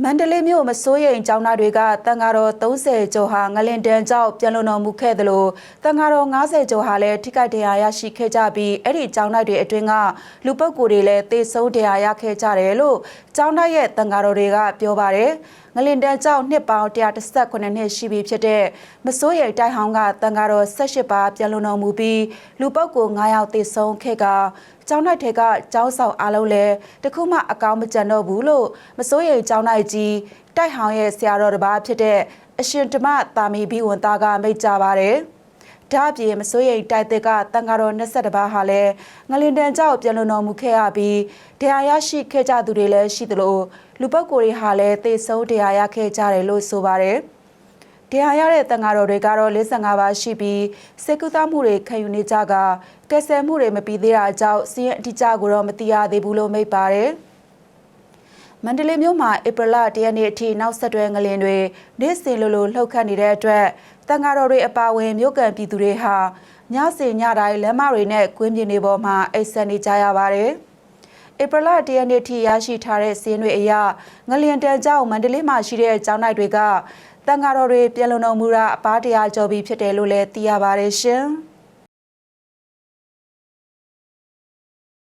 မန္တလေးမြို့မစိုးရိမ်ကျောင်းသားတွေကတန်ဃာတော်30ကျော်ဟာငလင်တန်းကျောက်ပြန်လုံတော်မူခဲ့တယ်လို့တန်ဃာတော်90ကျော်ဟာလည်းထိခိုက်ဒဏ်ရာရရှိခဲ့ကြပြီးအဲ့ဒီကျောင်းသားတွေအတွင်းကလူပုဂ္ဂိုလ်တွေလည်းတေဆုံးဒဏ်ရာရခဲ့ကြတယ်လို့ကျောင်းသားရဲ့တန်ဃာတော်တွေကပြောပါတယ်ငလင်တန်းကျောက်နှစ်ပေါင်း118နှစ်ရှိပြီဖြစ်တဲ့မစိုးရိမ်တိုက်ဟောင်းကတန်ဃာတော်18ပါးပြန်လုံတော်မူပြီးလူပုဂ္ဂိုလ်9ယောက်တေဆုံးခဲ့ကကျောင်း၌ထဲကကျောင်းဆောင်အားလုံးလည်းတခုမှအကောင်းမကြံတော့ဘူးလို့မစိုးရိမ်ကျောင်း၌ကြီးတိုက်ဟောင်းရဲ့ဆရာတော်တစ်ပါးဖြစ်တဲ့အရှင်ဓမ္မတာမီဘီဝန်သားကမိတ်ကြပါတယ်။ ဒါအပြင်မစိုးရိမ်တိုက်တဲ့ကတန်ဃာတော်22ပါးဟာလည်းငလင်တန်ကြောက်ပြန်လုံတော်မူခဲ့ရပြီးတရားရရှိခဲ့ကြသူတွေလည်းရှိသလိုလူပုဂ္ဂိုလ်တွေဟာလည်းသေဆုံးတရားရခဲ့ကြတယ်လို့ဆိုပါတယ်။တရားရတဲ့တန်ဃာတော်တွေကတော့55ပါးရှိပြီးစေကုသမှုတွေခံယူနေကြကကယ်ဆယ်မှုတွေမပြီးသေးတာကြောင့်စီးရင်အတိအကျကိုတော့မသိရသေးဘူးလို့မိတ်ပါတယ်။မန္တလေးမြို့မှာဧပြီလ၁ရက်နေ့အထိနောက်ဆက်တွဲငလင်တွေနေ့စဉ်လိုလိုလှုပ်ခတ်နေတဲ့အတွက် တန်ဃာတော်တွေအပါအဝင်မြို့ကန်ပြည်သူတွေဟာညစဉ်ညတိုင်းလမ်းမတွေနဲ့ကွင်းပြင်တွေပေါ်မှာအိတ်ဆက်နေကြရပါတယ်။ဧပြီလ၁ရက်နေ့ထိရရှိထားတဲ့စင်းတွေအရငလျင်တန်ကြောင့်မန္တလေးမှာရှိတဲ့ကျောင်းနိုင်တွေကတန်ဃာတော်တွေပြည်လုံတော်မူတာအပားတရားကျော်ပြီးဖြစ်တယ်လို့လည်းသိရပါတယ်ရှင်။